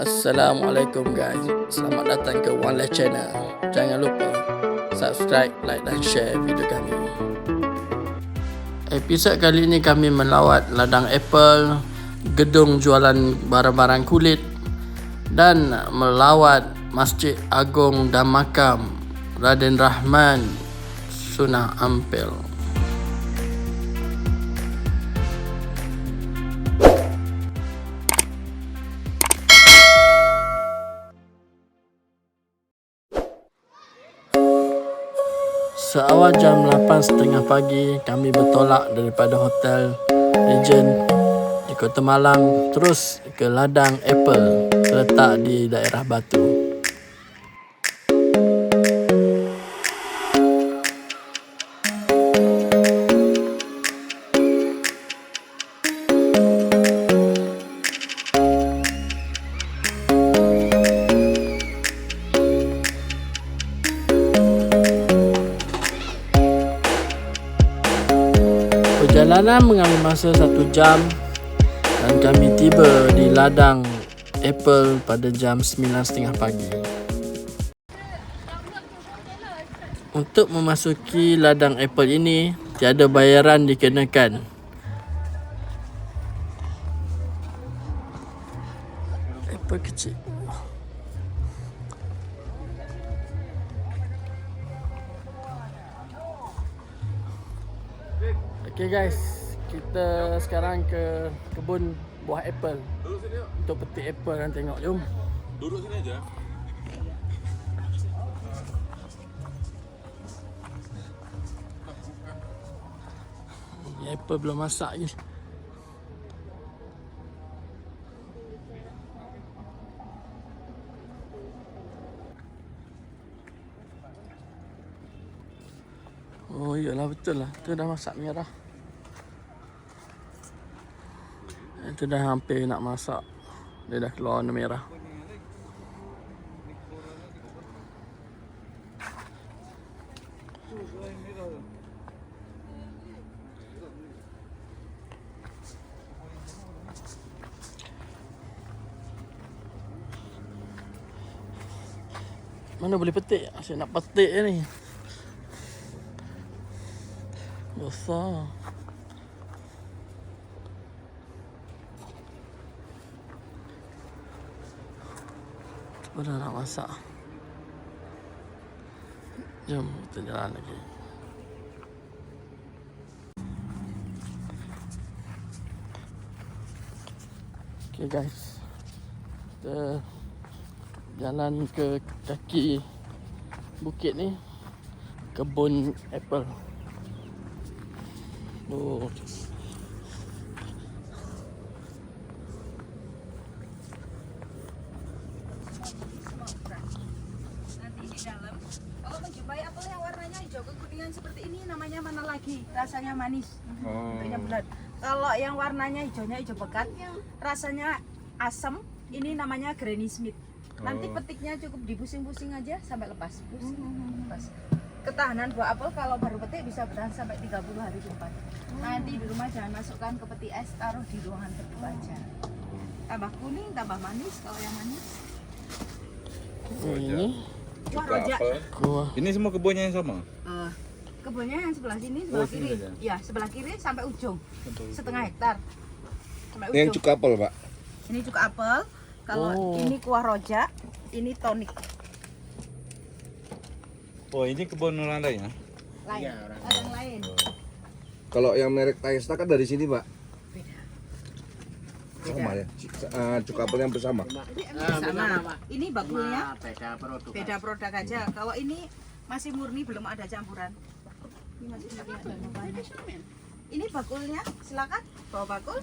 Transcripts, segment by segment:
Assalamualaikum guys. Selamat datang ke One Left Channel. Jangan lupa Subscribe, like dan share video kami. Episod kali ini kami melawat ladang Apple Gedung jualan barang-barang kulit Dan melawat Masjid Agung dan Makam Raden Rahman Sunah Ampel Seawal jam 8.30 pagi, kami bertolak daripada hotel Regent di Kota Malang terus ke ladang Apple terletak di daerah Batu. Perjalanan mengambil masa satu jam dan kami tiba di ladang Apple pada jam 9.30 pagi. Untuk memasuki ladang Apple ini, tiada bayaran dikenakan. Okay guys, kita sekarang ke kebun buah apple untuk petik apple dan tengok jom. Duduk sini aja. Apple belum masak lagi. Oh iyalah betul lah. Tu dah masak merah. Itu dah hampir nak masak. Dia dah keluar warna merah. Mana boleh petik? Asyik nak petik je ni. Cuba dah nak masak. Jom kita jalan lagi. Okay guys. Kita jalan ke kaki bukit ni. Kebun apple. Kekuningan seperti ini namanya mana lagi? Rasanya manis. Bentuknya bulat kalau yang warnanya hijaunya hijau pekat rasanya asam ini namanya Granny Smith. Nanti petiknya cukup dipusing-pusing aja sampai lepas. Pusing lepas ketahanan buah apel kalau baru petik bisa bertahan sampai 30 hari ke depan. Nanti di rumah jangan masukkan ke peti es taruh di ruangan terbuka aja. Tambah kuning tambah manis kalau yang manis. Oh, ini Wah, rojak. Ini semua kebunnya yang sama. Eh, kebunnya yang sebelah sini sebelah Oh, sini kiri. aja. ya sebelah kiri sampai ujung. Setengah hektar. Sampai Ini yang cuka apel, Pak. ini cuka apel. Kalau Oh. ini kuah rojak ini tonik Oh, ini kebun orang lain. Ya? lain ladang lain. Kalau yang merek Taista kan dari sini, Pak. beda. Sama ya. C- eh, cuka apel yang bersama. Jadi emang sama ini bakulnya. Beda produk aja. Kalau ini masih murni belum ada campuran. Ini masih murni. ada campurannya. ini bakulnya. Silakan bawa bakul.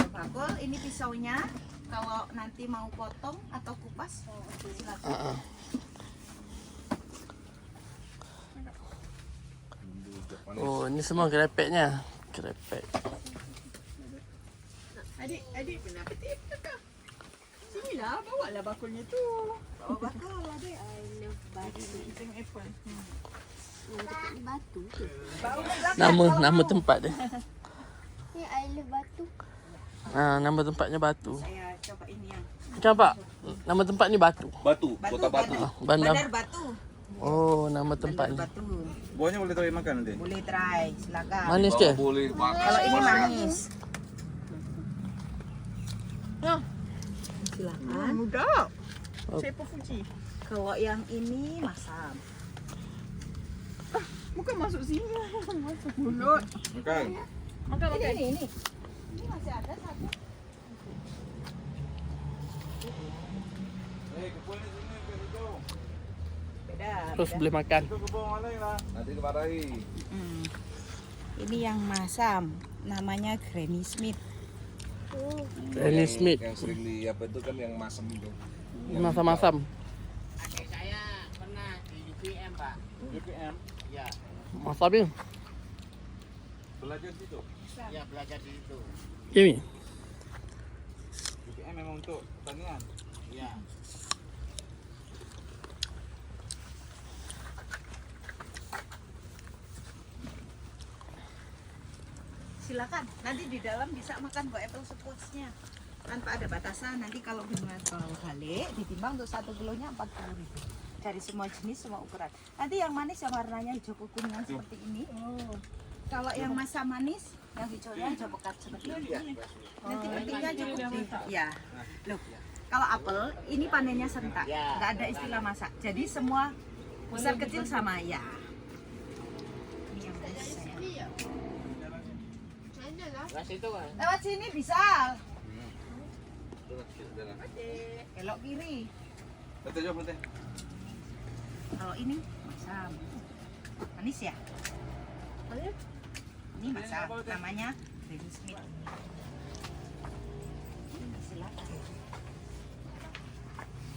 Bawa bakul ini pisaunya kalau nanti mau potong atau kupas silakan Ah, ah. Oh, ini semua kerepeknya. Kerepek. adik adik kenapa kakak sini lah bawa lah bakulnya tu bawa bakul adik I love batu eating apple batu tu. Nama nama tempat dia. Ni I love batu. Ah, nama tempatnya Batu. Saya coba ini yang Macam Pak? Nama tempat ni Batu. Batu, Batu, kota Batu. Bandar. Bandar Batu. Oh, nama tempat Bandar ni. Batu. Buahnya boleh try makan nanti. Boleh try, silakan. Manis ke? Boleh makan. Kalau ini manis. Silakan. Mudah. Oh. Saya Fuji. Kalau yang ini masam. Bukan masuk sini. Masuk mulut. Makan. Makan Ini, ini, ini. Ini masih ada satu. Kebun ni sini ke situ. Beda. Terus boleh makan. Lah. Hmm. Ini yang masam. Namanya Granny Smith. Granny Yang- Smith. Yang sering di apa itu kan yang masam itu. Masam-masam. UPM. Masam ni. Belajar situ. Kimi. UPM memang untuk pertanian. Silakan. Nanti di dalam bisa makan kok apple sepuasnya. Tanpa ada batasan. Nanti kalau dengan kalau balik ditimbang untuk satu kilonya 40 ribu. Dari semua jenis, semua ukuran. Nanti yang manis yang warnanya hijau kekuningan seperti ini. Kalau yang masa manis, yang hijaunya hijau pekat seperti ini. Nanti pentingnya cukup di, ya. Loh, kalau apel ini panennya serentak, nggak ada istilah masak. Jadi semua besar kecil sama ya. Ini yang besar. Lewat sini bisa. Belok kiri. Betul jawab betul. Kalau ini masam. Manis ya? Ini masam. Namanya Granny Smith.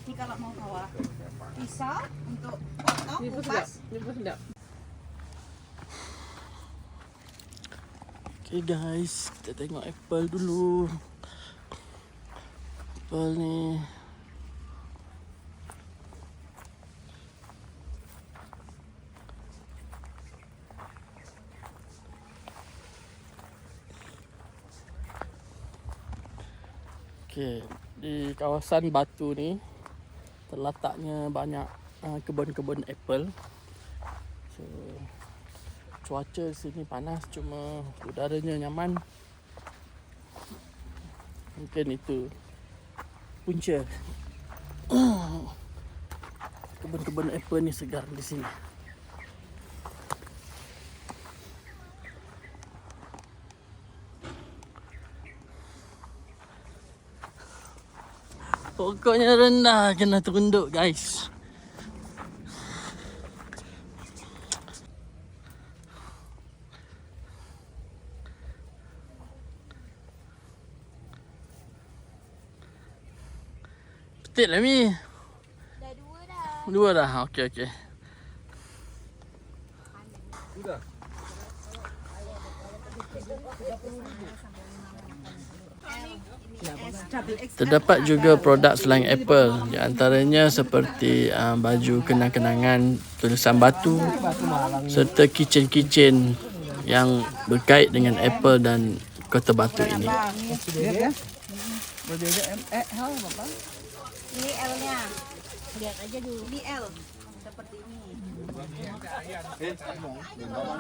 Ini kalau mau bawa pisau untuk potong kupas. Okay guys, kita tengok apple dulu. Apple ni. Okay, di kawasan Batu ni terletaknya banyak uh, kebun-kebun apple. So, cuaca sini panas cuma udaranya nyaman. Mungkin itu punca. Kebun-kebun apple ni segar di sini pokoknya rendah kena terunduk guys Petik lah Mi Dah dua dah. Dua dah Okey okey Sudah. Terdapat juga produk selain Apple Di antaranya seperti uh, baju kenang-kenangan tulisan batu Serta kitchen-kitchen yang berkait dengan Apple dan kota batu ini Ini L-nya. Lihat aja dulu. Ini L. Ini.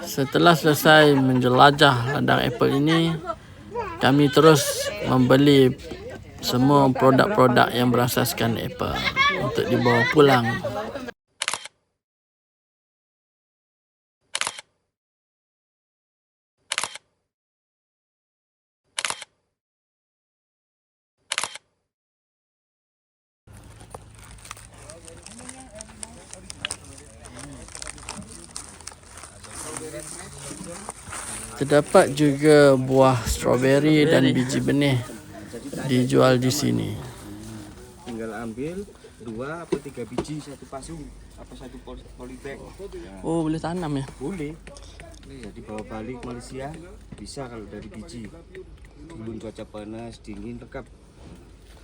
Setelah selesai menjelajah ladang Apple ini Kami terus membeli semua produk-produk yang berasaskan Apple Untuk dibawa pulang Terdapat juga buah strawberry dan biji benih dijual di sini. tinggal ambil dua apa tiga biji satu pasung apa satu pol- polybag Oh, boleh tanam ya? boleh jadi bawa balik Malaysia bisa kalau dari biji belum cuaca panas dingin lengkap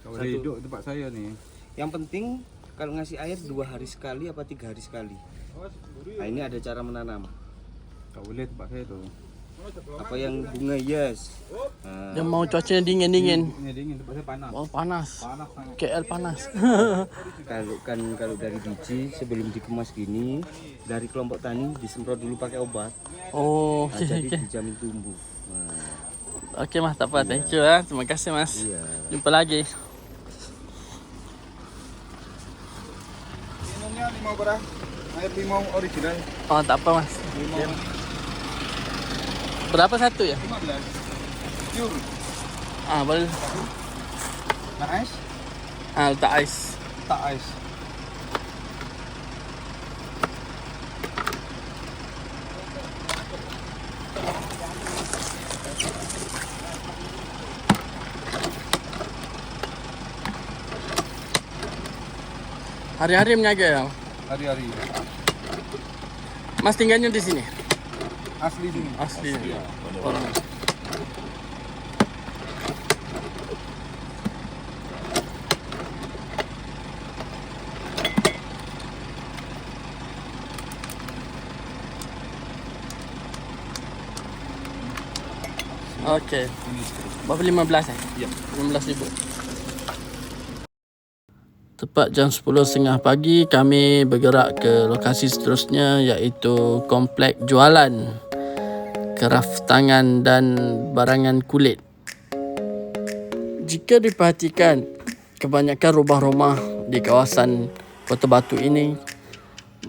Kalau Satu. hidup tempat saya ni. yang penting kalau ngasih air dua hari sekali apa tiga hari sekali nah ini ada cara menanam Tak boleh tempat saya tu. Apa yang bunga hias. Ha, Dia mau cuacanya dingin-dingin. Ini dingin, tempatnya panas. Oh panas. Panas sangat. KL panas. kalau kan kalau dari biji sebelum dikemas gini dari kelompok tani disemprot dulu pakai obat. oh, Nah, okey jadi okey. dijamin tumbuh. Nah, Okey Mas, tak apa. Thank you ah. Terima kasih Mas. iya. Jumpa lagi. Minumnya limau berah. Air limau original. Oh, tak apa Mas. Limau Berapa satu ya? 15. Pure. Ah, boleh. Ais? Ah, letak ais. Tak ais. Hari-hari meniaga ya. Hari-hari. Mas tinggalnya di sini. Asli sini. Asli. Oh. Okey. Berapa 15 eh? Ya. 15 ribu. Tepat jam 10.30 pagi kami bergerak ke lokasi seterusnya iaitu komplek jualan kraftangan dan barangan kulit. Jika diperhatikan kebanyakan rumah-rumah di kawasan Kota Batu ini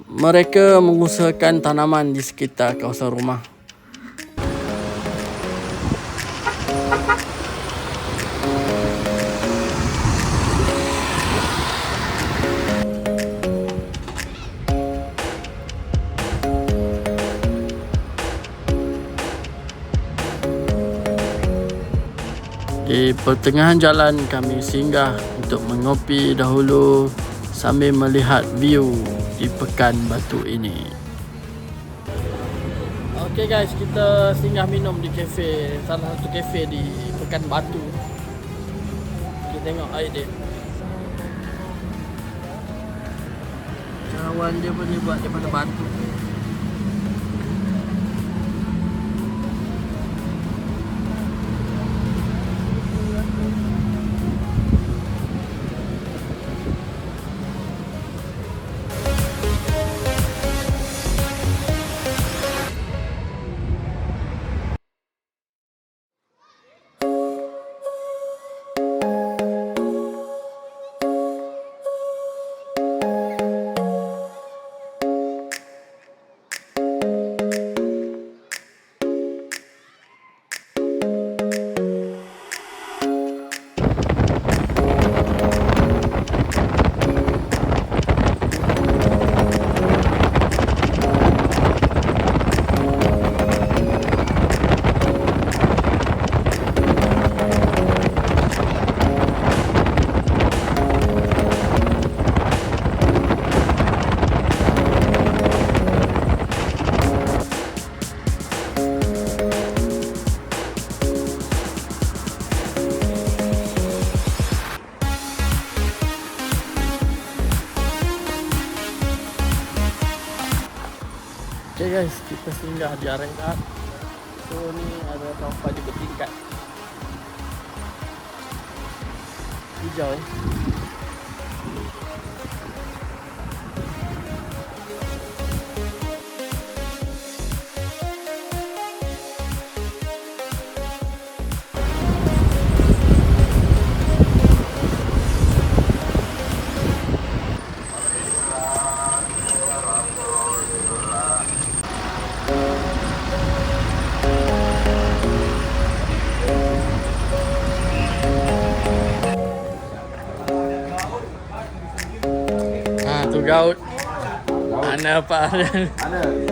mereka mengusahakan tanaman di sekitar kawasan rumah. Di pertengahan jalan kami singgah untuk mengopi dahulu sambil melihat view di Pekan Batu ini. Okay guys, kita singgah minum di kafe, salah satu kafe di Pekan Batu. Kita tengok air dia. Cawan dia pun dia buat daripada batu. Okay guys, kita singgah di Arengat. So ni ada sofa di bertingkat. Hijau Mana apa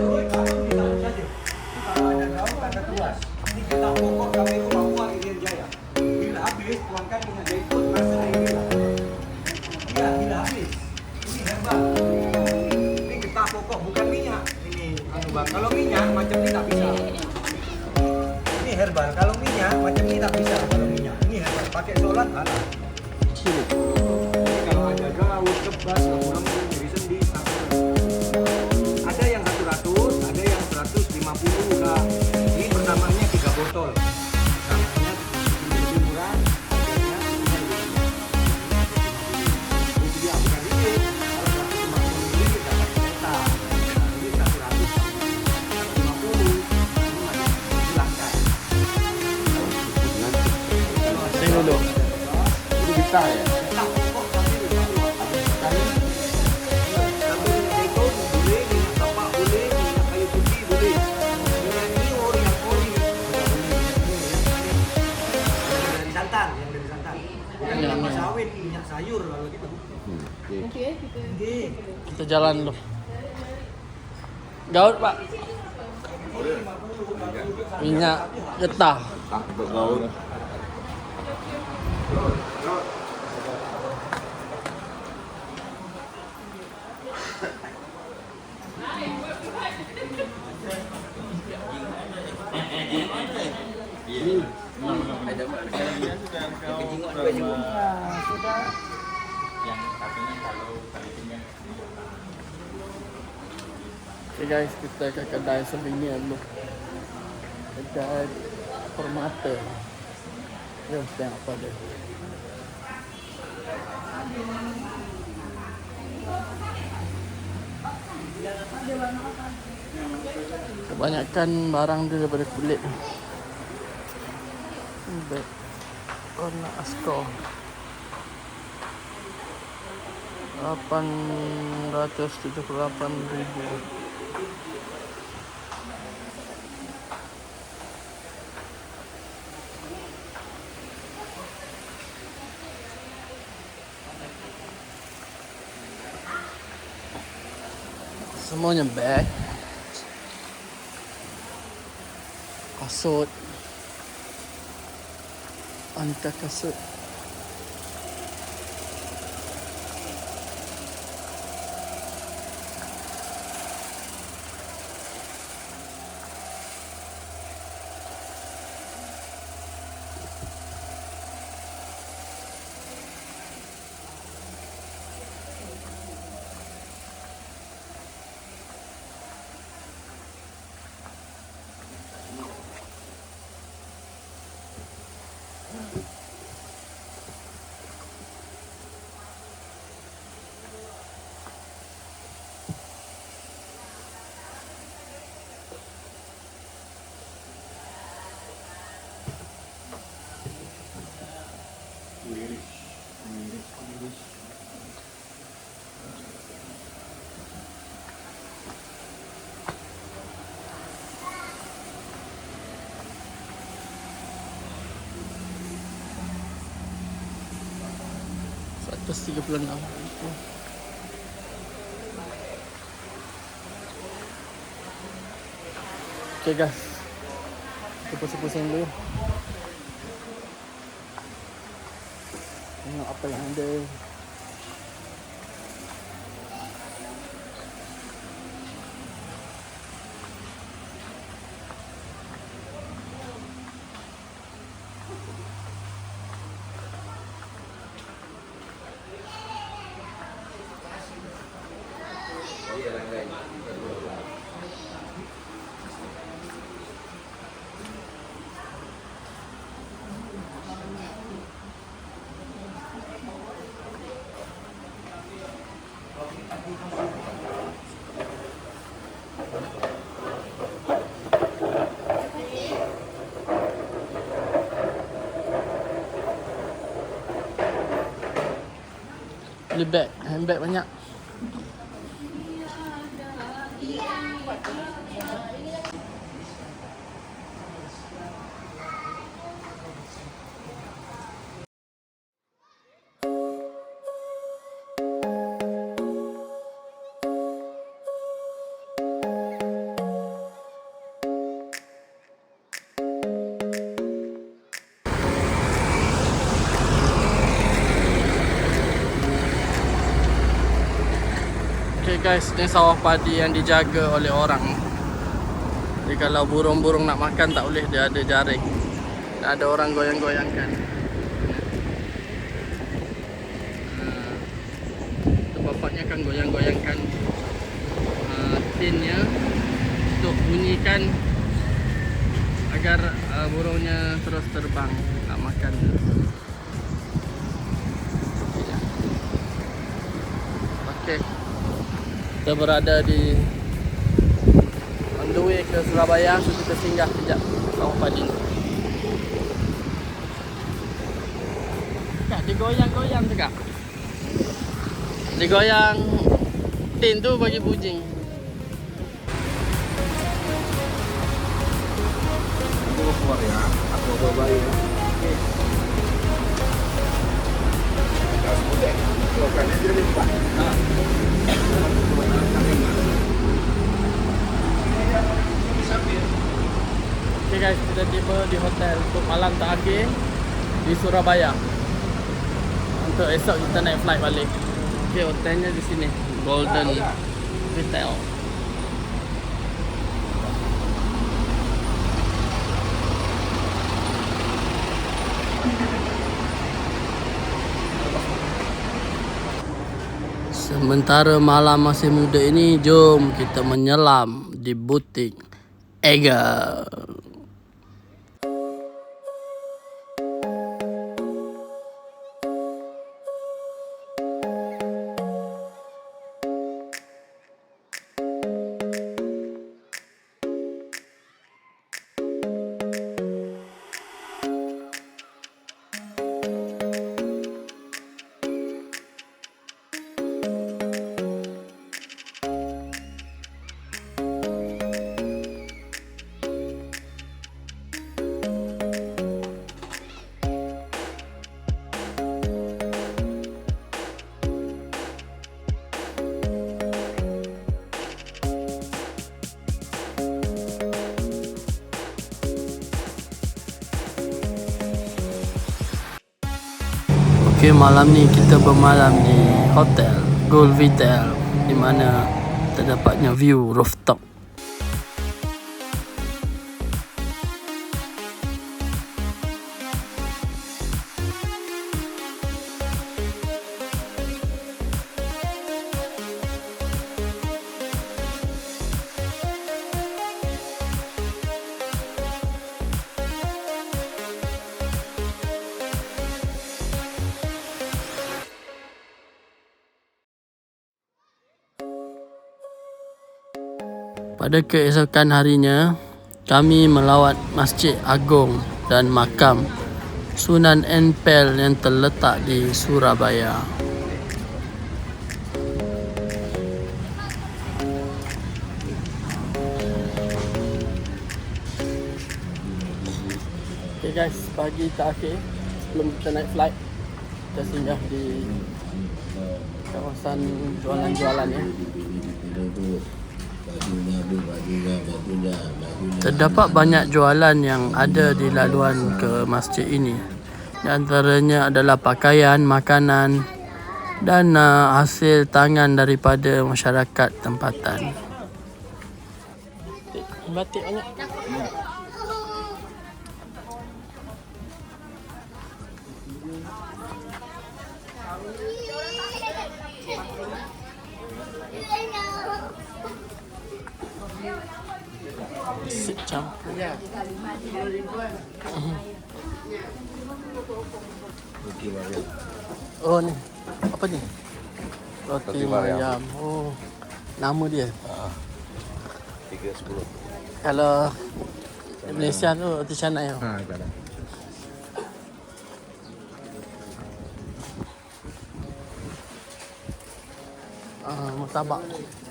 minyak sawit, minyak sayur kalau gitu. Hmm. Okay. Okay, eh, kita... Okay. kita jalan dulu. Gaut, Pak. Minyak getah. Tak untuk gaun. Okay guys, kita ke kedai souvenir dulu. Kedai permata. Jom tengok apa dia. Kebanyakan barang dia daripada kulit. Bag warna askor. 878 ribu. Semuanya bag Kasut アンタカス tiga puluh enam Okay guys. Kita pusing-pusing dulu. Tengok apa yang ada Beli bag, handbag banyak guys, ni sawah padi yang dijaga oleh orang. Jadi kalau burung-burung nak makan tak boleh, dia ada jaring. Dan ada orang goyang-goyangkan. Itu bapaknya kan goyang-goyangkan uh, Tinnya Untuk bunyikan Agar uh, burungnya terus terbang Nak makan. Okay kita berada di on the way ke Surabaya so kita singgah kejap sawah padi ni Kak, digoyang-goyang kak Digoyang tin tu bagi bujing. Aku keluar ya. Aku bayi. Ya. Okay guys, kita tiba di hotel untuk malam terakhir di Surabaya. Untuk esok kita naik flight balik. Okay, hotelnya di sini. Golden Hotel. Sementara malam masih muda ini, jom kita menyelam di butik Ega. Okey, malam ni kita bermalam di hotel Gold Vitel di mana terdapatnya view rooftop. Pada keesokan harinya, kami melawat Masjid Agong dan makam Sunan Empel yang terletak di Surabaya. Okay guys, pagi terakhir sebelum kita naik flight, kita singgah di kawasan jualan-jualan ya. Terdapat banyak jualan yang ada di laluan ke masjid ini. Di antaranya adalah pakaian, makanan dan uh, hasil tangan daripada masyarakat tempatan. Batik banyak. Oh ni. Apa ni? Roti, Roti Mariam. Mariam. Oh. Nama dia. Tiga sepuluh. Kalau di Malaysia tu roti canai. Ha, ibadah. Ah, murtabak. Ini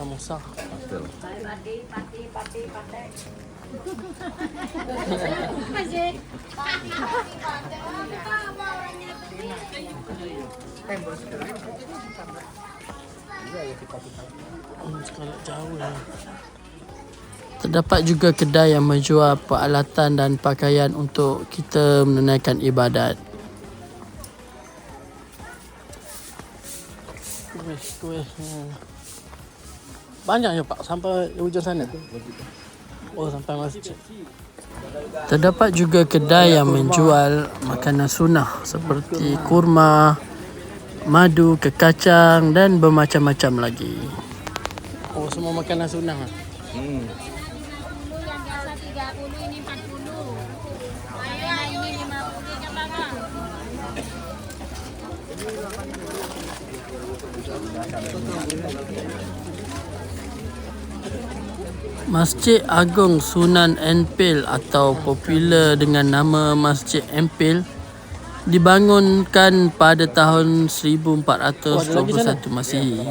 samosa. Betul. Hmm, jauh ya. Terdapat juga kedai yang menjual peralatan dan pakaian untuk kita menunaikan ibadat. Kuih, kuih. Hmm. Banyak ya Pak sampai hujung sana. Oh sampai masjid. Terdapat juga kedai yang menjual makanan sunnah seperti kurma, madu, kekacang dan bermacam-macam lagi. Oh semua makanan sunnah. ah? Hmm. yang biasa 30 ini 40 ayo ini 50 coba kak Masjid Agong Sunan Empil atau popular dengan nama Masjid Empil dibangunkan pada tahun 1421 Masihi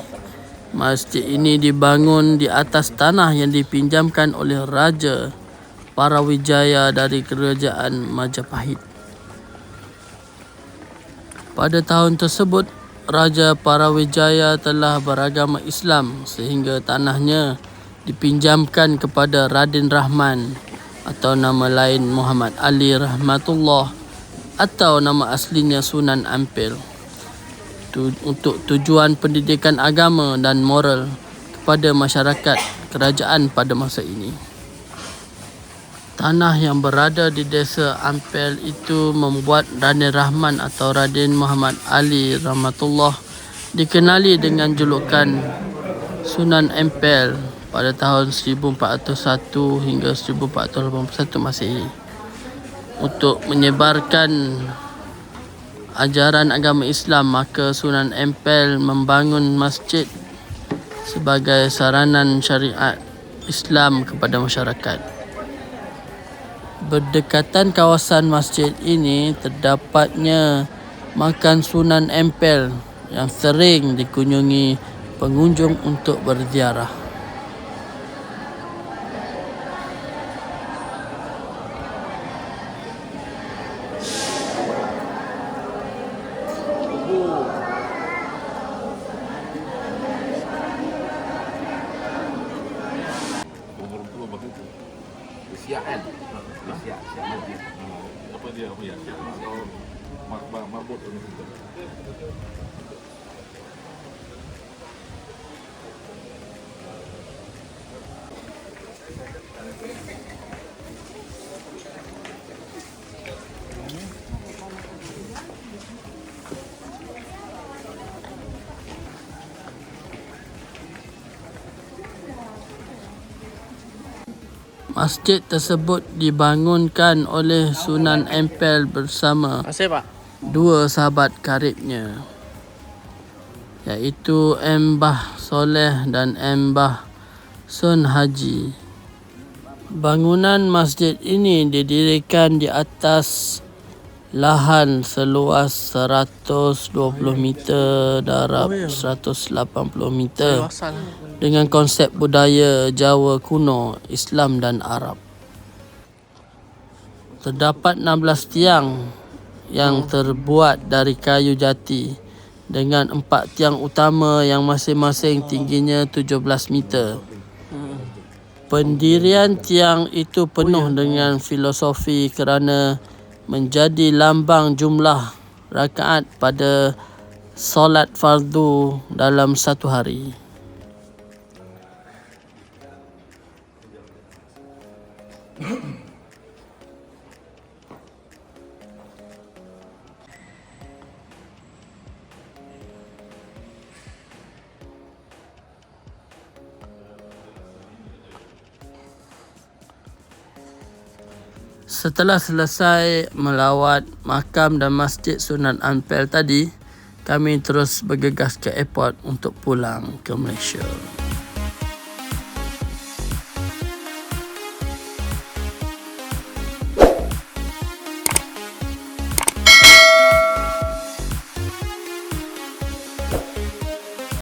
Masjid ini dibangun di atas tanah yang dipinjamkan oleh Raja Parawijaya dari Kerajaan Majapahit. Pada tahun tersebut, Raja Parawijaya telah beragama Islam sehingga tanahnya dipinjamkan kepada Raden Rahman atau nama lain Muhammad Ali Rahmatullah atau nama aslinya Sunan Ampel tu, untuk tujuan pendidikan agama dan moral kepada masyarakat kerajaan pada masa ini. Tanah yang berada di desa Ampel itu membuat Raden Rahman atau Raden Muhammad Ali Rahmatullah dikenali dengan julukan Sunan Ampel pada tahun 1401 hingga 1481 Masehi untuk menyebarkan ajaran agama Islam maka Sunan Ampel membangun masjid sebagai saranan syariat Islam kepada masyarakat. Berdekatan kawasan masjid ini terdapatnya makan Sunan Ampel yang sering dikunjungi pengunjung untuk berziarah. Masjid tersebut dibangunkan oleh Sunan Ampel bersama dua sahabat karibnya iaitu Mbah Soleh dan Mbah Sun Haji. Bangunan masjid ini didirikan di atas lahan seluas 120 meter darab 180 meter dengan konsep budaya Jawa kuno, Islam dan Arab. Terdapat 16 tiang yang terbuat dari kayu jati dengan empat tiang utama yang masing-masing tingginya 17 meter. Pendirian tiang itu penuh dengan filosofi kerana menjadi lambang jumlah rakaat pada solat fardu dalam satu hari. Setelah selesai melawat makam dan masjid Sunan Ampel tadi, kami terus bergegas ke airport untuk pulang ke Malaysia.